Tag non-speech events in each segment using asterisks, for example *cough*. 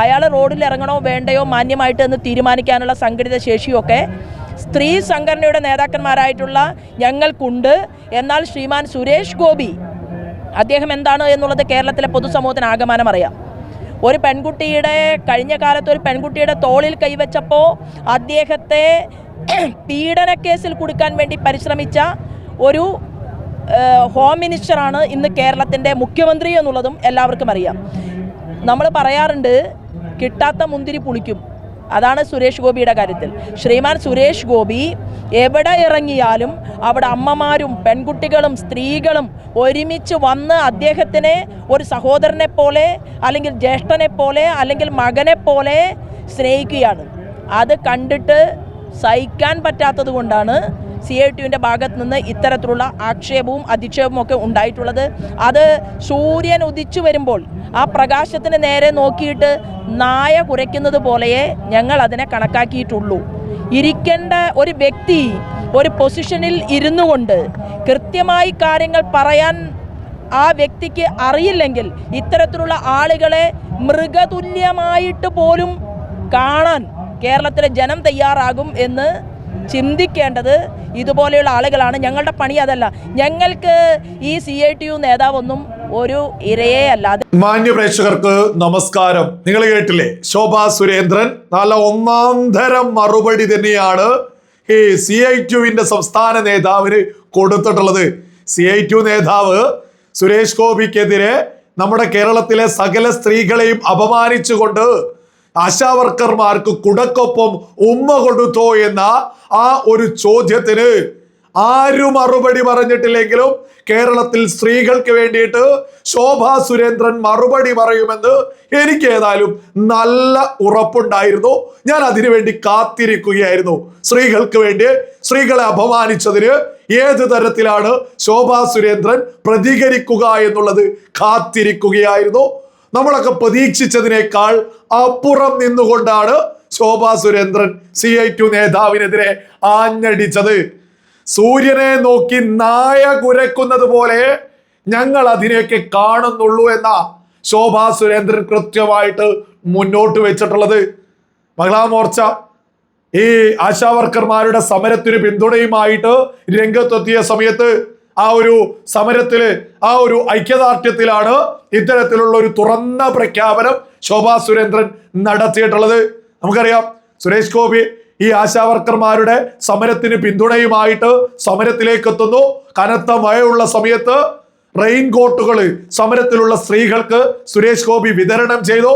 അയാൾ റോഡിൽ ഇറങ്ങണോ വേണ്ടയോ മാന്യമായിട്ട് എന്ന് തീരുമാനിക്കാനുള്ള സംഘടിത ശേഷിയൊക്കെ സ്ത്രീ സംഘടനയുടെ നേതാക്കന്മാരായിട്ടുള്ള ഞങ്ങൾക്കുണ്ട്. എന്നാൽ ശ്രീമാൻ സുരേഷ് ഗോപി അദ്ദേഹം എന്താണ് എന്നുള്ളത് കേരളത്തിലെ പൊതുസമൂഹത്തിന് ആഗമനം അറിയാം. ഒരു പെൺകുട്ടിയുടെ കഴിഞ്ഞ കാലത്ത് ഒരു പെൺകുട്ടിയുടെ തോളിൽ കൈവച്ചപ്പോൾ അദ്ദേഹത്തെ *clears throat* പീഡനക്കേസിൽ കൊടുക്കാൻ വേണ്ടി പരിശ്രമിച്ച ഒരു ഹോം മിനിസ്റ്ററാണ് ഇന്ന് കേരളത്തിന്റെ മുഖ്യമന്ത്രി എന്നുള്ളതും എല്ലാവർക്കും അറിയാം. നമ്മൾ പറയാറുണ്ട് കിട്ടാത്ത മുന്തിരി പുളിക്കും. അതാണ് സുരേഷ് ഗോപിയുടെ കാര്യത്തിൽ. ശ്രീമാൻ സുരേഷ് ഗോപി എവിടെ ഇറങ്ങിയാലും അവിടെ അമ്മമാരും പെൺകുട്ടികളും സ്ത്രീകളും ഒരുമിച്ച് വന്ന് അദ്ദേഹത്തിനെ ഒരു സഹോദരനെ പോലെ അല്ലെങ്കിൽ ജ്യേഷ്ഠനെ പോലെ അല്ലെങ്കിൽ മകനെ പോലെ സ്നേഹിക്കുകയാണ്. അത് കണ്ടിട്ട് സഹിക്കാൻ പറ്റാത്തത് കൊണ്ടാണ് സി ഐ ടിയുവിന്റെ ഭാഗത്ത് നിന്ന് ഇത്തരത്തിലുള്ള ആക്ഷേപവും അധിക്ഷേപവും ഒക്കെ ഉണ്ടായിട്ടുള്ളത്. അത് സൂര്യൻ ഉദിച്ചു വരുമ്പോൾ ആ പ്രകാശത്തിന് നേരെ നോക്കിയിട്ട് നായ കുരയ്ക്കുന്നത് പോലെയേ ഞങ്ങൾ അതിനെ കണക്കാക്കിയിട്ടുള്ളൂ. ഇരിക്കേണ്ട ഒരു വ്യക്തി ഒരു പൊസിഷനിൽ ഇരുന്നു കൊണ്ട് കൃത്യമായി കാര്യങ്ങൾ പറയാൻ ആ വ്യക്തിക്ക് അറിയില്ലെങ്കിൽ ഇത്തരത്തിലുള്ള ആളുകളെ മൃഗതുല്യമായിട്ട് പോലും കാണാൻ കേരളത്തിലെ ജനം തയ്യാറാകും എന്ന് ചിന്തിക്കേണ്ടത് ഇതുപോലെയുള്ള ആളുകളാണ്. ഞങ്ങളുടെ പണി അതല്ല. ഞങ്ങൾക്ക് ഈ സി ഐ ടി യു നേതാവൊന്നും ഒരു ഇരയേ അല്ലാതെ മാന്യ പ്രേക്ഷകർക്ക് നമസ്കാരം. നിങ്ങൾ കേട്ടില്ലേ? ശോഭാ സുരേന്ദ്രൻ നല്ല ഒന്നാം തരം മറുപടി തന്നെയാണ് ഈ സി ഐ ടിയുവിന്റെ സംസ്ഥാന നേതാവിന് കൊടുത്തിട്ടുള്ളത്. സി ഐ ടി നേതാവ് സുരേഷ് ഗോപിക്കെതിരെ നമ്മുടെ കേരളത്തിലെ സകല സ്ത്രീകളെയും അപമാനിച്ചുകൊണ്ട് ആശാവർക്കർമാർക്ക് കുടക്കൊപ്പം ഉമ്മ കൊടുത്തോ എന്ന ആ ഒരു ചോദ്യത്തിന് ആരും മറുപടി പറഞ്ഞിട്ടില്ലെങ്കിലും കേരളത്തിൽ സ്ത്രീകൾക്ക് വേണ്ടിയിട്ട് ശോഭാ സുരേന്ദ്രൻ മറുപടി പറയുമെന്ന് എനിക്ക് ഏതായാലും നല്ല ഉറപ്പുണ്ടായിരുന്നു. ഞാൻ അതിനുവേണ്ടി കാത്തിരിക്കുകയായിരുന്നു. സ്ത്രീകൾക്ക് വേണ്ടി സ്ത്രീകളെ അപമാനിച്ചതിന് ഏത് തരത്തിലാണ് ശോഭാ സുരേന്ദ്രൻ പ്രതികരിക്കുക എന്നുള്ളത് കാത്തിരിക്കുകയായിരുന്നു. നമ്മളൊക്കെ പ്രതീക്ഷിച്ചതിനേക്കാൾ അപ്പുറം നിന്നുകൊണ്ടാണ് Shobha Surendran C I T U നേതാവിനെതിരെ ആഞ്ഞടിച്ചത്. സൂര്യനെ നോക്കി നായ കുരക്കുന്നത് പോലെ ഞങ്ങൾ അതിനെയൊക്കെ കാണുന്നുള്ളൂ എന്ന ശോഭാ സുരേന്ദ്രൻ കൃത്യമായിട്ട് മുന്നോട്ട് വെച്ചിട്ടുള്ളത്. മഹിളാ മോർച്ച ഈ ആശാവർക്കർമാരുടെ സമരത്തിന് പിന്തുണയുമായിട്ട് രംഗത്തെത്തിയ സമയത്ത് ആ ഒരു സമരത്തിൽ ആ ഒരു ഐക്യദാർഢ്യത്തിലാണ് ഇത്തരത്തിലുള്ള ഒരു തുറന്ന പ്രഖ്യാപനം ശോഭാ സുരേന്ദ്രൻ നടത്തിയിട്ടുള്ളത്. നമുക്കറിയാം സുരേഷ് ഗോപി ഈ ആശാവർക്കർമാരുടെ സമരത്തിന് പിന്തുണയുമായിട്ട് സമരത്തിലേക്ക് എത്തുന്നു കനത്ത മഴയുള്ള സമയത്ത് റെയിൻ കോട്ടുകൾ സമരത്തിലുള്ള സ്ത്രീകൾക്ക് സുരേഷ് ഗോപി വിതരണം ചെയ്തു.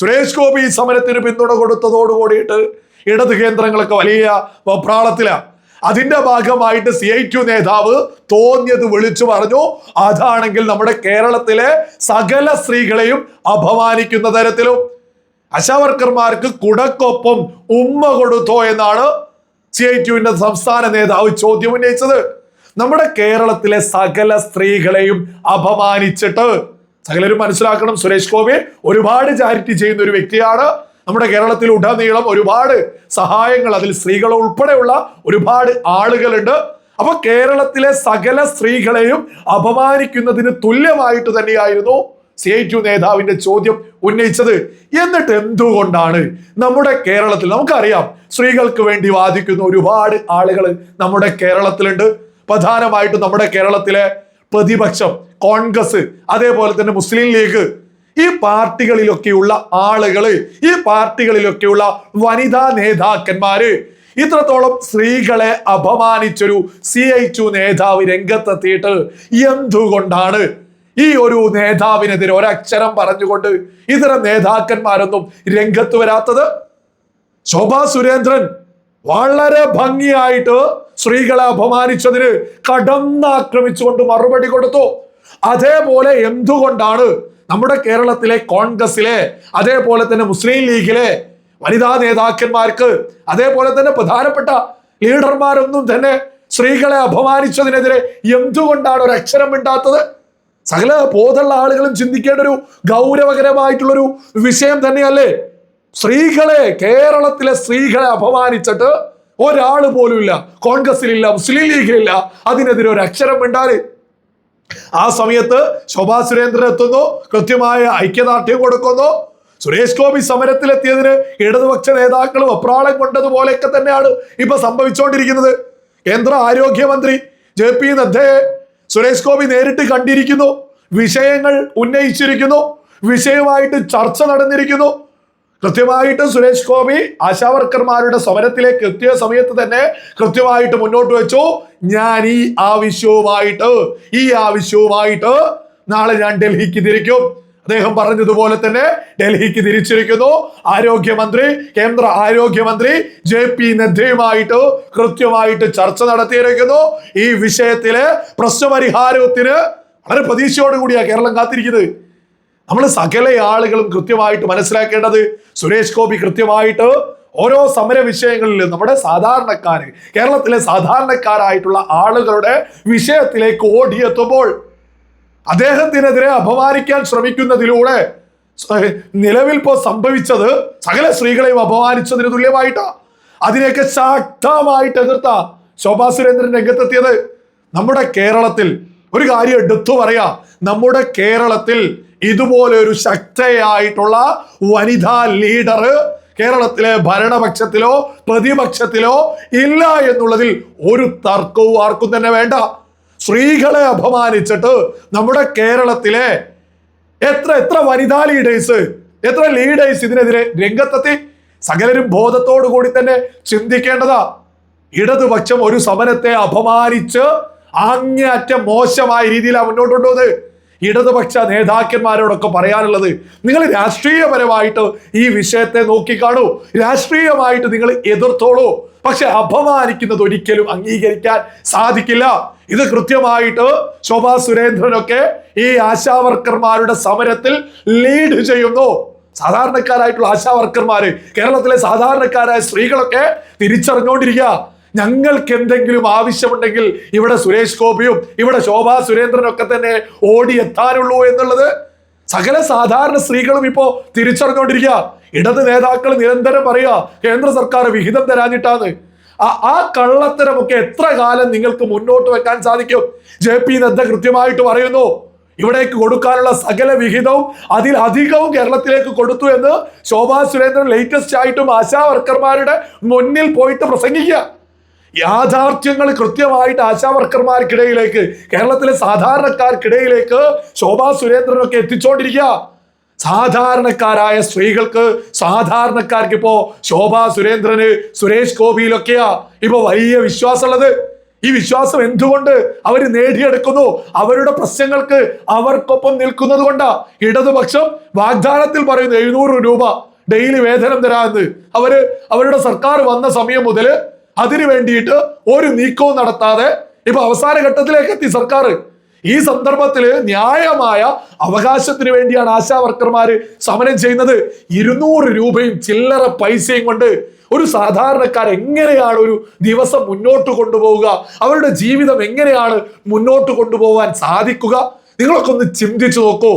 സുരേഷ് ഗോപി ഈ സമരത്തിന് പിന്തുണ കൊടുത്തതോട് കൂടിയിട്ട് ഇടത് കേന്ദ്രങ്ങളൊക്കെ വലിയ വെപ്രാളത്തിലാണ് അതിന്റെ ഭാഗമായിട്ട് സി ഐ ടു നേതാവ് തോന്നിയത് വിളിച്ചു പറഞ്ഞു. അതാണെങ്കിൽ നമ്മുടെ കേരളത്തിലെ സകല സ്ത്രീകളെയും അപമാനിക്കുന്ന തരത്തിലും അശവർക്കർമാർക്ക് കുടക്കൊപ്പം ഉമ്മ കൊടുത്തോ എന്നാണ് സി ഐ ടുവിന്റെ സംസ്ഥാന നേതാവ് ചോദ്യം ഉന്നയിച്ചത്. നമ്മുടെ കേരളത്തിലെ സകല സ്ത്രീകളെയും അപമാനിച്ചിട്ട് സകലരും മനസ്സിലാക്കണം. സുരേഷ് ഗോപി ഒരുപാട് ചാരിറ്റി ചെയ്യുന്ന ഒരു വ്യക്തിയാണ്. നമ്മുടെ കേരളത്തിൽ ഉടനീളം ഒരുപാട് സഹായങ്ങൾ അതിൽ സ്ത്രീകൾ ഉൾപ്പെടെയുള്ള ഒരുപാട് ആളുകളുണ്ട്. അപ്പൊ കേരളത്തിലെ സകല സ്ത്രീകളെയും അപമാനിക്കുന്നതിന് തുല്യമായിട്ട് തന്നെയായിരുന്നു സി ഐ ടു നേതാവിന്റെ ചോദ്യം ഉന്നയിച്ചത്. എന്നിട്ട് എന്തുകൊണ്ടാണ് നമ്മുടെ കേരളത്തിൽ നമുക്കറിയാം സ്ത്രീകൾക്ക് വേണ്ടി വാദിക്കുന്ന ഒരുപാട് ആളുകൾ നമ്മുടെ കേരളത്തിലുണ്ട്. പ്രധാനമായിട്ടും നമ്മുടെ കേരളത്തിലെ പ്രതിപക്ഷം കോൺഗ്രസ് അതേപോലെ തന്നെ മുസ്ലിം ലീഗ് ഈ പാർട്ടികളിലൊക്കെയുള്ള ആളുകൾ ഈ പാർട്ടികളിലൊക്കെയുള്ള വനിതാ നേതാക്കന്മാര് ഇത്രത്തോളം സ്ത്രീകളെ അപമാനിച്ചൊരു സി ടു നേതാവ് രംഗത്തെത്തിയിട്ട് എന്തുകൊണ്ടാണ് ഈ ഒരു നേതാവിനെതിരെ ഒരക്ഷരം പറഞ്ഞുകൊണ്ട് ഇതര നേതാക്കന്മാരൊന്നും രംഗത്ത് വരാത്തത്? ശോഭാ സുരേന്ദ്രൻ വളരെ ഭംഗിയായിട്ട് സ്ത്രീകളെ അപമാനിച്ചതിന് കടന്നാക്രമിച്ചുകൊണ്ട് മറുപടി കൊടുത്തു. അതേപോലെ എന്തുകൊണ്ടാണ് നമ്മുടെ കേരളത്തിലെ കോൺഗ്രസിലെ അതേപോലെ തന്നെ മുസ്ലിം ലീഗിലെ വനിതാ നേതാക്കന്മാർക്ക് അതേപോലെ തന്നെ പ്രധാനപ്പെട്ട ലീഡർമാരൊന്നും തന്നെ സ്ത്രീകളെ അപമാനിച്ചതിനെതിരെ എന്തുകൊണ്ടാണ് ഒരു അക്ഷരം മിണ്ടാത്തത്? സകല ബോധമുള്ള ആളുകളും ചിന്തിക്കേണ്ട ഒരു ഗൗരവകരമായിട്ടുള്ളൊരു വിഷയം തന്നെയല്ലേ? സ്ത്രീകളെ കേരളത്തിലെ സ്ത്രീകളെ അപമാനിച്ചിട്ട് ഒരാൾ പോലും ഇല്ല കോൺഗ്രസിലില്ല മുസ്ലിം ലീഗിലില്ല അതിനെതിരെ ഒരു അക്ഷരം മിണ്ടാൽ ആ സമയത്ത് ശോഭാ സുരേന്ദ്രൻ എത്തുന്നു. കൃത്യമായ ഐക്യദാർഢ്യം കൊടുക്കുന്നു. സുരേഷ് ഗോപി സമരത്തിലെത്തിയതിന് ഇടതുപക്ഷ നേതാക്കളും അപ്രാളം കൊണ്ടതുപോലെയൊക്കെ തന്നെയാണ് ഇപ്പൊ സംഭവിച്ചുകൊണ്ടിരിക്കുന്നത് കേന്ദ്ര ആരോഗ്യമന്ത്രി ജെ പി നദ്ദയെ സുരേഷ് ഗോപി നേരിട്ട് കണ്ടിരിക്കുന്നു. വിഷയങ്ങൾ ഉന്നയിച്ചിരിക്കുന്നു. വിഷയമായിട്ട് ചർച്ച നടന്നിരിക്കുന്നു. കൃത്യമായിട്ട് സുരേഷ് ഗോപി ആശാവർക്കർമാരുടെ സമരത്തിലേക്ക് എത്തിയ സമയത്ത് തന്നെ കൃത്യമായിട്ട് മുന്നോട്ട് വെച്ചു. ഞാൻ ഈ ആവശ്യവുമായിട്ട് ഈ ആവശ്യവുമായിട്ട് നാളെ ഞാൻ ഡൽഹിക്ക് തിരിക്കും. അദ്ദേഹം പറഞ്ഞതുപോലെ തന്നെ ഡൽഹിക്ക് തിരിച്ചിരിക്കുന്നു. ആരോഗ്യമന്ത്രി കേന്ദ്ര ആരോഗ്യമന്ത്രി ജെ പി നദ്ദയുമായിട്ട് കൃത്യമായിട്ട് ചർച്ച നടത്തിയിരിക്കുന്നു. ഈ വിഷയത്തിലെ പ്രശ്നപരിഹാരത്തിന് വളരെ പ്രതീക്ഷയോടുകൂടിയാണ് കേരളം കാത്തിരിക്കുന്നത്. നമ്മൾ സകല ആളുകളും കൃത്യമായിട്ട് മനസ്സിലാക്കേണ്ടത് സുരേഷ് ഗോപി കൃത്യമായിട്ട് ഓരോ സമര വിഷയങ്ങളിലും നമ്മുടെ സാധാരണക്കാര് കേരളത്തിലെ സാധാരണക്കാരായിട്ടുള്ള ആളുകളുടെ വിഷയത്തിലേക്ക് ഓടിയെത്തുമ്പോൾ അദ്ദേഹത്തിനെതിരെ അപമാനിക്കാൻ ശ്രമിക്കുന്നതിലൂടെ നിലവിൽ ഇപ്പോൾ സംഭവിച്ചത് സകല സ്ത്രീകളെയും അപമാനിച്ചതിന് തുല്യമായിട്ടാ. അതിനെയൊക്കെ ശക്തമായിട്ട് എതിർത്ത ശോഭാ സുരേന്ദ്രൻ രംഗത്തെത്തിയത്. നമ്മുടെ കേരളത്തിൽ ഒരു കാര്യം എടുത്തു പറയാ. നമ്മുടെ കേരളത്തിൽ ഇതുപോലെ ഒരു ശക്തയായിട്ടുള്ള വനിതാ ലീഡർ കേരളത്തിലെ ഭരണപക്ഷത്തിലോ പ്രതിപക്ഷത്തിലോ ഇല്ല എന്നുള്ളതിൽ ഒരു തർക്കവും ആർക്കും തന്നെ വേണ്ട. സ്ത്രീകളെ അപമാനിച്ചിട്ട് നമ്മുടെ കേരളത്തിലെ എത്ര എത്ര വനിതാ ലീഡേഴ്സ് എത്ര ലീഡേഴ്സ് ഇതിനെതിരെ രംഗത്തെത്തി? സകലരും ബോധത്തോടു കൂടി തന്നെ ചിന്തിക്കേണ്ടതാ. ഇടതുപക്ഷം ഒരു സമരത്തെ അപമാനിച്ച് അങ്ങേയറ്റം മോശമായ രീതിയിലാണ് മുന്നോട്ട് കൊണ്ടുപോകുന്നത് ഇടതുപക്ഷ നേതാക്കന്മാരോടൊക്കെ പറയാനുള്ളത് നിങ്ങൾ രാഷ്ട്രീയപരമായിട്ട് ഈ വിഷയത്തെ നോക്കിക്കാണൂ രാഷ്ട്രീയമായിട്ട് നിങ്ങൾ എതിർത്തോളൂ. പക്ഷെ അപമാനിക്കുന്നത് ഒരിക്കലും അംഗീകരിക്കാൻ സാധിക്കില്ല. ഇത് കൃത്യമായിട്ട് ശോഭാ സുരേന്ദ്രനൊക്കെ ഈ ആശാവർക്കർമാരുടെ സമരത്തിൽ ലീഡ് ചെയ്യുന്നു. സാധാരണക്കാരായിട്ടുള്ള ആശാവർക്കർമാര് കേരളത്തിലെ സാധാരണക്കാരായ സ്ത്രീകളൊക്കെ തിരിച്ചറിഞ്ഞുകൊണ്ടിരിക്കുക ഞങ്ങൾക്ക് എന്തെങ്കിലും ആവശ്യമുണ്ടെങ്കിൽ ഇവിടെ സുരേഷ് ഗോപിയും ഇവിടെ ശോഭാ സുരേന്ദ്രനും ഒക്കെ തന്നെ ഓടിയെത്താനുള്ളൂ എന്നുള്ളത് സകല സാധാരണ സ്ത്രീകളും ഇപ്പോ തിരിച്ചറിഞ്ഞുകൊണ്ടിരിക്കുക ഇടത് നേതാക്കൾ നിരന്തരം പറയുക കേന്ദ്ര സർക്കാർ വിഹിതം തരാഞ്ഞിട്ടാണ്. ആ ആ കള്ളത്തരമൊക്കെ എത്ര കാലം നിങ്ങൾക്ക് മുന്നോട്ട് വെക്കാൻ സാധിക്കും? ജെ പി നദ്ദ കൃത്യമായിട്ട് പറയുന്നു ഇവിടേക്ക് കൊടുക്കാനുള്ള സകല വിഹിതവും അതിൽ അധികവും കേരളത്തിലേക്ക് കൊടുത്തു എന്ന് ശോഭാ സുരേന്ദ്രൻ ലേറ്റസ്റ്റ് ആയിട്ടും ആശാ വർക്കർമാരുടെ മുന്നിൽ പോയിട്ട് പ്രസംഗിക്കുക. യാഥാർത്ഥ്യങ്ങൾ കൃത്യമായിട്ട് ആശാവർക്കർമാർക്കിടയിലേക്ക് കേരളത്തിലെ സാധാരണക്കാർക്കിടയിലേക്ക് ശോഭാ സുരേന്ദ്രനൊക്കെ എത്തിച്ചുകൊണ്ടിരിക്കുക സാധാരണക്കാരായ സ്ത്രീകൾക്ക് സാധാരണക്കാർക്ക് ഇപ്പോ ശോഭാ സുരേന്ദ്രന് സുരേഷ് ഗോപിയിലൊക്കെയാ ഇപ്പൊ വലിയ വിശ്വാസമുള്ളത്. ഈ വിശ്വാസം എന്തുകൊണ്ട് അവർ നേടിയെടുക്കുന്നു? അവരുടെ പ്രശ്നങ്ങൾക്ക് അവർക്കൊപ്പം നിൽക്കുന്നത് കൊണ്ടാ. ഇടതുപക്ഷം വാഗ്ദാനത്തിൽ പറയുന്നു എഴുന്നൂറ് രൂപ ഡെയിലി വേതനം തരാമെന്ന്. അവർ അവരുടെ സർക്കാർ വന്ന സമയം മുതൽ അതിനു വേണ്ടിയിട്ട് ഒരു നീക്കവും നടത്താതെ ഇപ്പൊ അവസാന ഘട്ടത്തിലേക്ക് എത്തി സർക്കാർ. ഈ സന്ദർഭത്തിൽ ന്യായമായ അവകാശത്തിന് വേണ്ടിയാണ് ആശാ വർക്കർമാര് സമരം ചെയ്യുന്നത്. ഇരുന്നൂറ് രൂപയും ചില്ലറ പൈസയും കൊണ്ട് ഒരു സാധാരണക്കാർ എങ്ങനെയാണ് ഒരു ദിവസം മുന്നോട്ട് കൊണ്ടുപോവുക? അവരുടെ ജീവിതം എങ്ങനെയാണ് മുന്നോട്ട് കൊണ്ടുപോകാൻ സാധിക്കുക? നിങ്ങളൊക്കെ ഒന്ന് ചിന്തിച്ചു നോക്കൂ.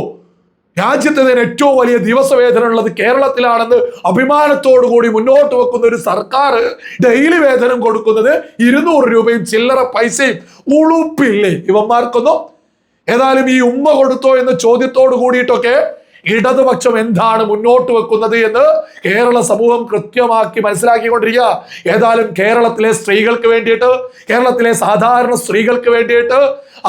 രാജ്യത്തെ തന്നെ ഏറ്റവും വലിയ ദിവസവേതനം ഉള്ളത് കേരളത്തിലാണെന്ന് അഭിമാനത്തോടു കൂടി മുന്നോട്ട് വെക്കുന്ന ഒരു സർക്കാർ ഡെയിലി വേതനം കൊടുക്കുന്നത് ഇരുന്നൂറ് രൂപയും ചില്ലറ പൈസയും ഉളുപ്പില്ലേ? ഇവന്മാർക്കൊന്നും? ഏതായാലും ഈ ഉമ്മ കൊടുത്തോ എന്ന ചോദ്യത്തോട് കൂടിയിട്ടൊക്കെ ഇടതുപക്ഷം എന്താണ് മുന്നോട്ട് വെക്കുന്നത് എന്ന് കേരള സമൂഹം കൃത്യമാക്കി മനസ്സിലാക്കിക്കൊണ്ടിരിക്കുക. ഏതായാലും കേരളത്തിലെ സ്ത്രീകൾക്ക് വേണ്ടിയിട്ട് കേരളത്തിലെ സാധാരണ സ്ത്രീകൾക്ക് വേണ്ടിയിട്ട്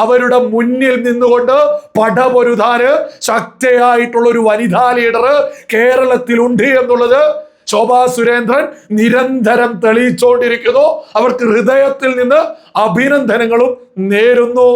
അവരുടെ മുന്നിൽ നിന്നുകൊണ്ട് പടപൊരുതാന് ശക്തയായിട്ടുള്ള ഒരു വനിതാ ലീഡർ കേരളത്തിലുണ്ട് എന്നുള്ളത് ശോഭാ സുരേന്ദ്രൻ നിരന്തരം തെളിയിച്ചുകൊണ്ടിരിക്കുന്നു അവർക്ക് ഹൃദയത്തിൽ നിന്ന് അഭിനന്ദനങ്ങളും നേരുന്നു.